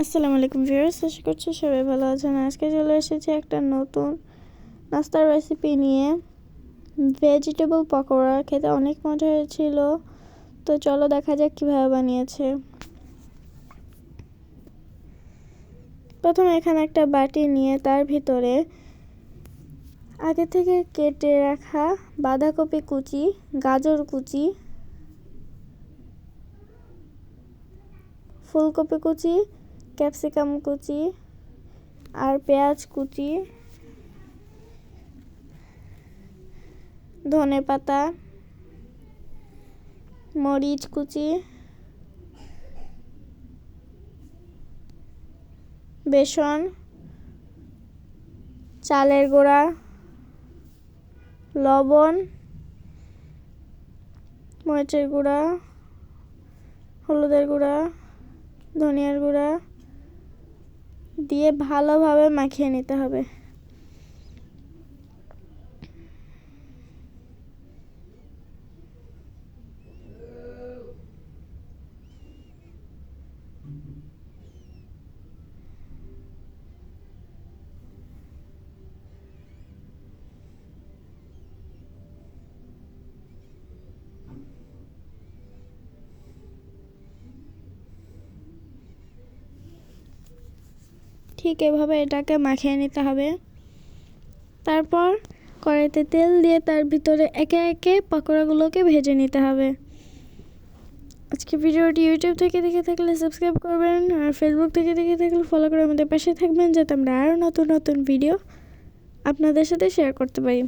আসসালামু আলাইকুম ভিউয়ার্স, আশা করছি সবাই ভালো আছেন। আজকে চলে এসেছি একটা নতুন নাস্তার রেসিপি নিয়ে। ভেজিটেবল পকোড়া, খেতে অনেক মজা হয়েছিল। তো চলো দেখা যাক কীভাবে বানিয়েছে। প্রথমে এখানে একটা বাটি নিয়ে তার ভিতরে আগে থেকে কেটে রাখা বাঁধাকপি কুচি, গাজর কুচি, ফুলকপি কুচি ক্যাপসিকাম কুচি আর পেঁয়াজ কুচি, ধনে পাতা, মরিচ কুচি, বেসন, চালের গুঁড়া, লবণ, মরিচের গুঁড়া, হলুদের গুঁড়া, ধনিয়ার গুঁড়া দিয়ে ভালোভাবে মাখিয়ে নিতে হবে। ঠিক এভাবে এটাকে মাখিয়ে নিতে হবে। তারপর কড়াইতে তেল দিয়ে তার ভিতরে একে একে পকোড়াগুলোকে ভেজে নিতে হবে। আজকে ভিডিওটি ইউটিউব থেকে দেখে থাকলে সাবস্ক্রাইব করবেন আর ফেসবুক থেকে দেখে থাকলে ফলো করে আমাদের পাশে থাকবেন যাতে আমরা আরও নতুন নতুন ভিডিও আপনাদের সাথে শেয়ার করতে পারি।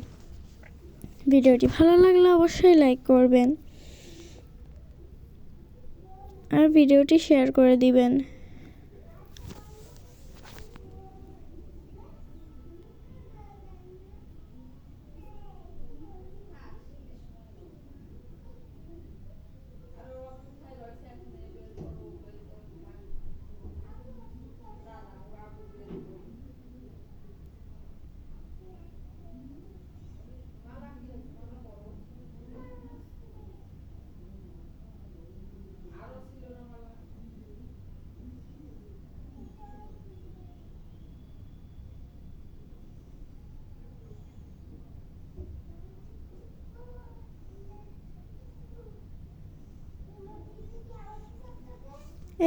ভিডিওটি ভালো লাগলে অবশ্যই লাইক করবেন। আর ভিডিওটি শেয়ার করে দিবেন।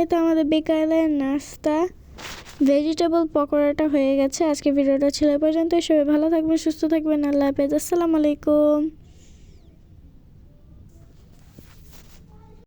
তো আমাদের বিকালের নাস্তা। ভেজিটেবল পকোড়াটা হয়ে গেছে। আজকে ভিডিওটা ছিল পর্যন্ত সবাই ভালো থাকবেন, সুস্থ থাকবেন। আল্লাহ হাফেজ। আসসালামু আলাইকুম।